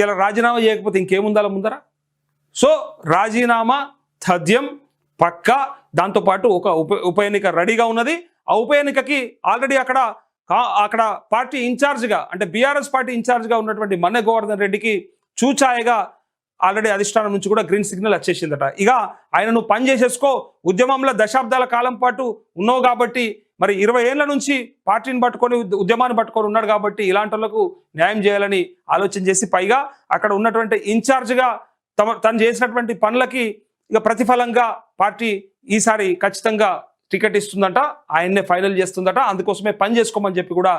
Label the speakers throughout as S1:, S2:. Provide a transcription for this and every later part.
S1: ఇలా రాజీనామా చేయకపోతే ఇంకేముందాల ముందర? సో రాజీనామా తథ్యం పక్క దాంతోపాటు ఒక ఉప ఉప ఎన్నిక రెడీగా ఉన్నది. ఆ ఉప ఎన్నికకి ఆల్రెడీ అక్కడ అక్కడ పార్టీ ఇన్ఛార్జ్గా అంటే బీఆర్ఎస్ పార్టీ ఇన్ఛార్జ్గా ఉన్నటువంటి మన్నె గోవర్ధన్ రెడ్డికి చూచాయగా ఆల్రెడీ అధిష్టానం నుంచి కూడా గ్రీన్ సిగ్నల్ వచ్చేసిందట. ఇక ఆయన నువ్వు పని చేసేసుకో ఉద్యమంలో దశాబ్దాల కాలం పాటు ఉన్నావు కాబట్టి మరి ఇరవై ఏళ్ళ నుంచి పార్టీని పట్టుకొని ఉద్య- ఉద్యమాన్ని పట్టుకొని ఉన్నాడు కాబట్టి ఇలాంటి వాళ్ళకు న్యాయం చేయాలని ఆలోచన చేసి పైగా అక్కడ ఉన్నటువంటి ఇన్ఛార్జ్గా తమ తను చేసినటువంటి పనులకి ఇక ప్రతిఫలంగా పార్టీ ఈసారి ఖచ్చితంగా టికెట్ ఇస్తుందట ఆయన్నే ఫైనల్ చేస్తుందట అందుకోసమే పని చేసుకోమని చెప్పి కూడా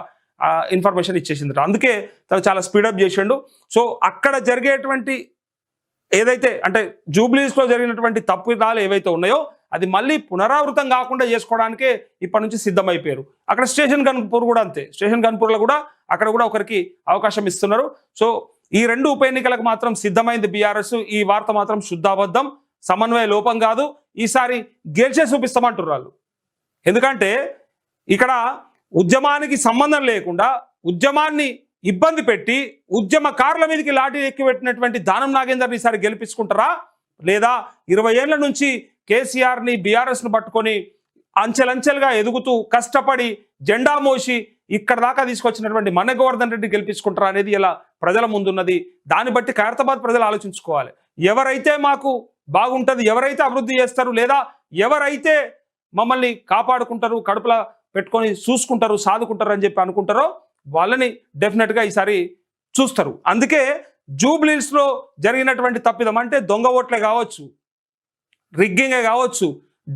S1: ఇన్ఫర్మేషన్ ఇచ్చేసిందట. అందుకే తను చాలా స్పీడప్ చేసిండు. సో అక్కడ జరిగేటువంటి ఏదైతే అంటే జూబ్లీస్లో జరిగినటువంటి తప్పిదాలు ఏవైతే ఉన్నాయో అది మళ్ళీ పునరావృతం కాకుండా చేసుకోవడానికే ఇప్పటి నుంచి సిద్ధమైపోయారు. అక్కడ స్టేషన్ గన్పూర్ కూడా అంతే. స్టేషన్ గన్పూర్లో కూడా అక్కడ కూడా ఒకరికి అవకాశం ఇస్తున్నారు. సో ఈ రెండు ఉప ఎన్నికలకు మాత్రం సిద్ధమైంది బీఆర్ఎస్. ఈ వార్త మాత్రం శుద్ధాబద్ధం సమన్వయ లోపం కాదు. ఈసారి గెలిచే చూపిస్తామంటున్నారు. వాళ్ళు ఎందుకంటే ఇక్కడ ఉద్యమానికి సంబంధం లేకుండా ఉద్యమాన్ని ఇబ్బంది పెట్టి ఉద్యమకారుల మీదకి లాఠీ ఎక్కిపెట్టినటువంటి దానం నాగేందర్ని ఈసారి గెలిపించుకుంటారా? లేదా ఇరవై ఏళ్ళ నుంచి కేసీఆర్ని బీఆర్ఎస్ను పట్టుకొని అంచెలంచెలుగా ఎదుగుతూ కష్టపడి జెండా మోసి ఇక్కడ దాకా తీసుకొచ్చినటువంటి మన గోవర్ధన్ రెడ్డి గెలిపించుకుంటారా అనేది ఇలా ప్రజల ముందున్నది. దాన్ని బట్టి ఖైరతాబాద్ ప్రజలు ఆలోచించుకోవాలి. ఎవరైతే మాకు బాగుంటుంది ఎవరైతే అభివృద్ధి చేస్తారు లేదా ఎవరైతే మమ్మల్ని కాపాడుకుంటారు కడుపులా పెట్టుకొని చూసుకుంటారు సాదుకుంటారు అని చెప్పి అనుకుంటారో వాళ్ళని డెఫినెట్గా ఈసారి చూస్తారు. అందుకే జూబ్లీస్లో జరిగినటువంటి తప్పిదం అంటే దొంగ ఓట్లే కావచ్చు రిగ్గింగే కావచ్చు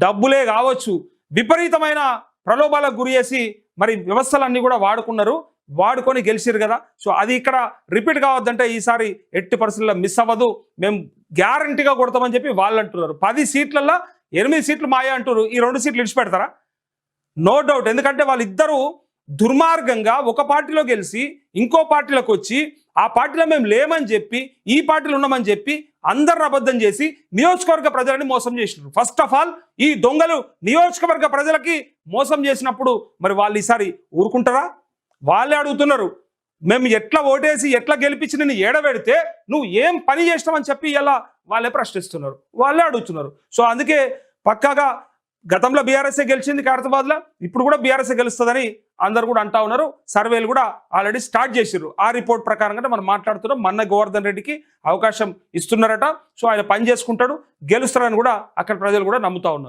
S1: డబ్బులే కావచ్చు విపరీతమైన ప్రలోభాలకు గురి చేసి మరి వ్యవస్థలన్నీ కూడా వాడుకున్నారు. వాడుకొని గెలిచారు కదా. సో అది ఇక్కడ రిపీట్ కావద్దంటే ఈసారి ఎట్టి పరిస్థితుల్లో మిస్ అవ్వదు. మేము గ్యారంటీగా కొడతామని చెప్పి వాళ్ళు అంటున్నారు. పది సీట్లలో ఎనిమిది సీట్లు మాయా అంటారు ఈ రెండు సీట్లు ఇడిచిపెడతారా నో డౌట్. ఎందుకంటే వాళ్ళిద్దరూ దుర్మార్గంగా ఒక పార్టీలో గెలిచి ఇంకో పార్టీలోకి వచ్చి ఆ పార్టీలో మేము లేమని చెప్పి ఈ పార్టీలో ఉన్నామని చెప్పి అందరిని అబద్ధం చేసి నియోజకవర్గ ప్రజలని మోసం చేసినారు. ఫస్ట్ ఆఫ్ ఆల్ ఈ దొంగలు నియోజకవర్గ ప్రజలకి మోసం చేసినప్పుడు మరి వాళ్ళు ఈసారి ఊరుకుంటారా? వాళ్ళే అడుగుతున్నారు. మేము ఎట్లా ఓటేసి ఎట్లా గెలిపించి నేను ఏడబెడితే నువ్వు ఏం పని చేసినావని చెప్పి ఇలా వాళ్ళే ప్రశ్నిస్తున్నారు. వాళ్ళే అడుగుతున్నారు. సో అందుకే పక్కాగా గతంలో బీఆర్ఎస్ఏ గెలిచింది ఖైరతాబాద్లో ఇప్పుడు కూడా బీఆర్ఎస్ఏ గెలుస్తుందని అందరు కూడా అంటా ఉన్నారు. సర్వేలు కూడా ఆల్రెడీ స్టార్ట్ చేసిర్రు. ఆ రిపోర్ట్ ప్రకారంగా మనం మాట్లాడుతున్నాం. మన్న గోవర్ధన్ రెడ్డికి అవకాశం ఇస్తున్నారట. సో ఆయన పని చేసుకుంటాడు. గెలుస్తారని కూడా అక్కడ ప్రజలు కూడా నమ్ముతా ఉన్నారు.